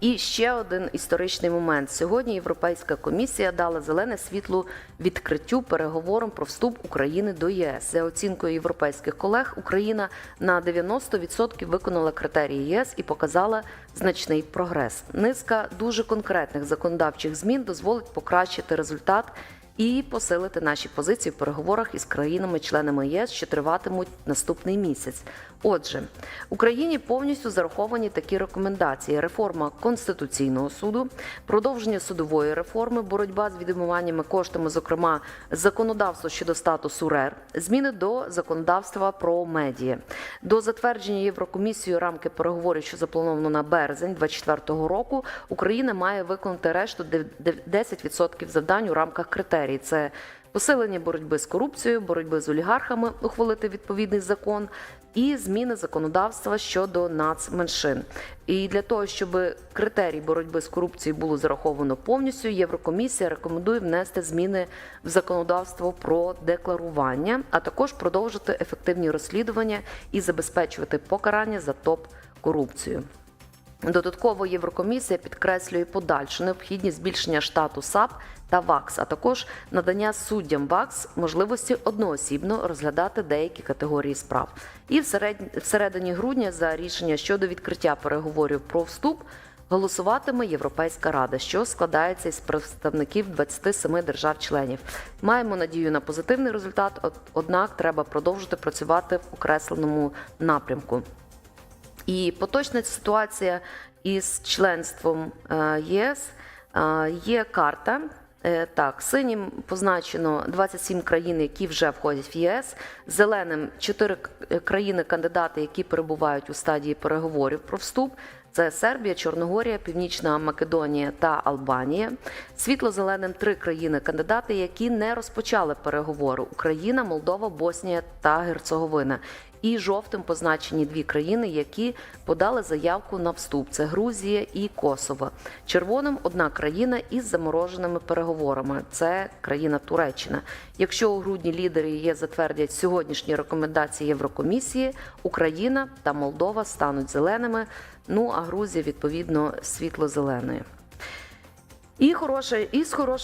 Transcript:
І ще один історичний момент. Сьогодні Європейська комісія дала зелене світло відкриттю переговорам про вступ України до ЄС. За оцінкою європейських колег, Україна на 90% виконала критерії ЄС і показала значний прогрес. Низка дуже конкретних законодавчих змін дозволить покращити результат і посилити наші позиції в переговорах із країнами-членами ЄС, що триватимуть наступний місяць. Отже, Україні повністю зараховані такі рекомендації: реформа конституційного суду, продовження судової реформи, боротьба з відмиваннями коштами, зокрема законодавство щодо статусу РЕР, зміни до законодавства про медіа, до затвердження Єврокомісією рамки переговорів, що заплановано на березень 2024 року. Україна має виконати решту 10% завдань у рамках критерій. Це посилення боротьби з корупцією, боротьби з олігархами, ухвалити відповідний закон і зміни законодавства щодо нацменшин. І для того, щоб критерій боротьби з корупцією було зараховано повністю, Єврокомісія рекомендує внести зміни в законодавство про декларування, а також продовжити ефективні розслідування і забезпечувати покарання за топ корупцію. Додатково Єврокомісія підкреслює подальшу необхідність збільшення штату САП та ВАКС, а також надання суддям ВАКС можливості одноосібно розглядати деякі категорії справ. І всеред- всередині грудня за рішення щодо відкриття переговорів про вступ голосуватиме Європейська рада, що складається із представників 27 держав-членів. Маємо надію на позитивний результат, однак треба продовжити працювати в окресленому напрямку. І поточна ситуація із членством е, єС е, є карта. Е, Так, синім позначено 27 країн, які вже входять в ЄС. Зеленим 4 країни-кандидати, які перебувають у стадії переговорів про вступ. Це Сербія, Чорногорія, Північна Македонія та Албанія. Світло-зеленим три країни-кандидати, які не розпочали переговори: Україна, Молдова, Боснія та Герцеговина. І жовтим позначені дві країни, які подали заявку на вступ: це Грузія і Косово. Червоним одна країна із замороженими переговорами. Це країна Туреччина. Якщо у грудні лідери є затвердять сьогоднішні рекомендації Єврокомісії, Україна та Молдова стануть зеленими. Ну а Грузія відповідно світло-зеленою. І хороше, і з хорошою